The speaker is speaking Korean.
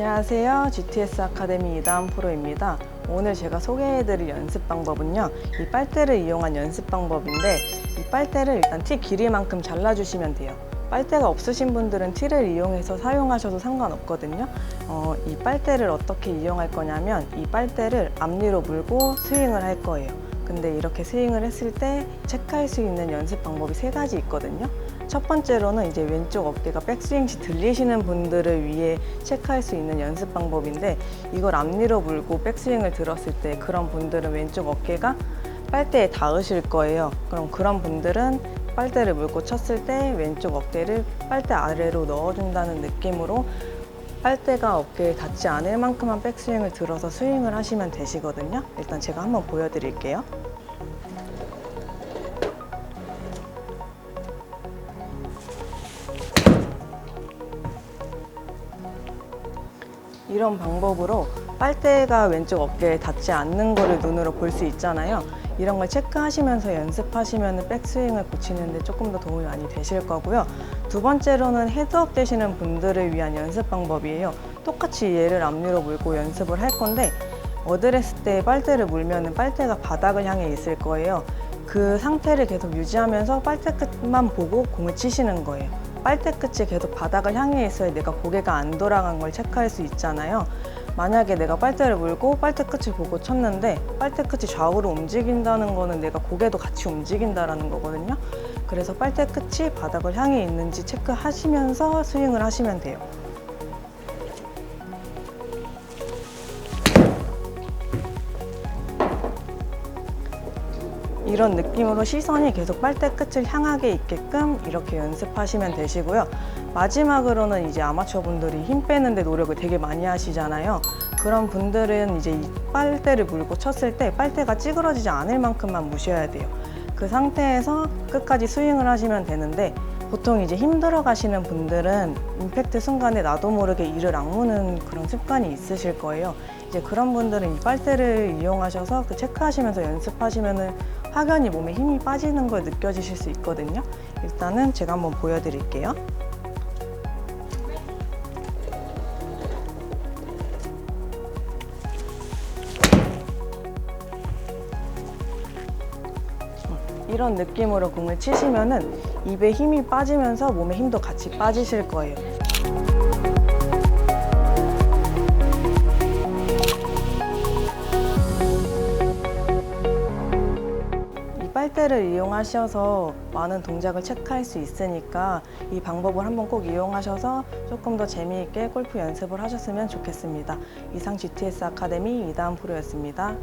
안녕하세요. GTS 아카데미 이다은 프로입니다. 오늘 제가 소개해드릴 연습 방법은요. 이 빨대를 이용한 연습 방법인데 이 빨대를 일단 티 길이만큼 잘라주시면 돼요. 빨대가 없으신 분들은 티를 이용해서 사용하셔도 상관없거든요. 어, 이 빨대를 어떻게 이용할 거냐면 이 빨대를 앞니로 물고 스윙을 할 거예요. 근데 이렇게 스윙을 했을 때 체크할 수 있는 연습 방법이 세 가지 있거든요. 첫 번째로는 이제 왼쪽 어깨가 백스윙 시 들리시는 분들을 위해 체크할 수 있는 연습 방법인데 이걸 앞니로 물고 백스윙을 들었을 때 그런 분들은 왼쪽 어깨가 빨대에 닿으실 거예요. 그럼 그런 분들은 빨대를 물고 쳤을 때 왼쪽 어깨를 빨대 아래로 넣어준다는 느낌으로 빨대가 어깨에 닿지 않을 만큼만 백스윙을 들어서 스윙을 하시면 되시거든요. 일단 제가 한번 보여드릴게요. 이런 방법으로 빨대가 왼쪽 어깨에 닿지 않는 거를 눈으로 볼 수 있잖아요. 이런 걸 체크하시면서 연습하시면 백스윙을 고치는데 조금 더 도움이 많이 되실 거고요. 두 번째로는 헤드업 되시는 분들을 위한 연습 방법이에요. 똑같이 얘를 앞니로 물고 연습을 할 건데 어드레스 때 빨대를 물면 빨대가 바닥을 향해 있을 거예요. 그 상태를 계속 유지하면서 빨대 끝만 보고 공을 치시는 거예요. 빨대 끝이 계속 바닥을 향해 있어야 내가 고개가 안 돌아간 걸 체크할 수 있잖아요. 만약에 내가 빨대를 물고 빨대 끝을 보고 쳤는데 빨대 끝이 좌우로 움직인다는 거는 내가 고개도 같이 움직인다라는 거거든요. 그래서 빨대 끝이 바닥을 향해 있는지 체크하시면서 스윙을 하시면 돼요. 이런 느낌으로 시선이 계속 빨대 끝을 향하게 있게끔 이렇게 연습하시면 되시고요. 마지막으로는 이제 아마추어 분들이 힘 빼는데 노력을 되게 많이 하시잖아요. 그런 분들은 이제 이 빨대를 물고 쳤을 때 빨대가 찌그러지지 않을 만큼만 무셔야 돼요. 그 상태에서 끝까지 스윙을 하시면 되는데 보통 이제 힘들어 가시는 분들은 임팩트 순간에 나도 모르게 이를 악무는 그런 습관이 있으실 거예요. 이제 그런 분들은 이 빨대를 이용하셔서 그 체크하시면서 연습하시면은 확연히 몸에 힘이 빠지는 걸 느껴지실 수 있거든요. 일단은 제가 한번 보여드릴게요. 이런 느낌으로 공을 치시면은 입에 힘이 빠지면서 몸에 힘도 같이 빠지실 거예요. 빨대를 이용하셔서 많은 동작을 체크할 수 있으니까 이 방법을 한번 꼭 이용하셔서 조금 더 재미있게 골프 연습을 하셨으면 좋겠습니다. 이상 GTS 아카데미 이다은 프로였습니다.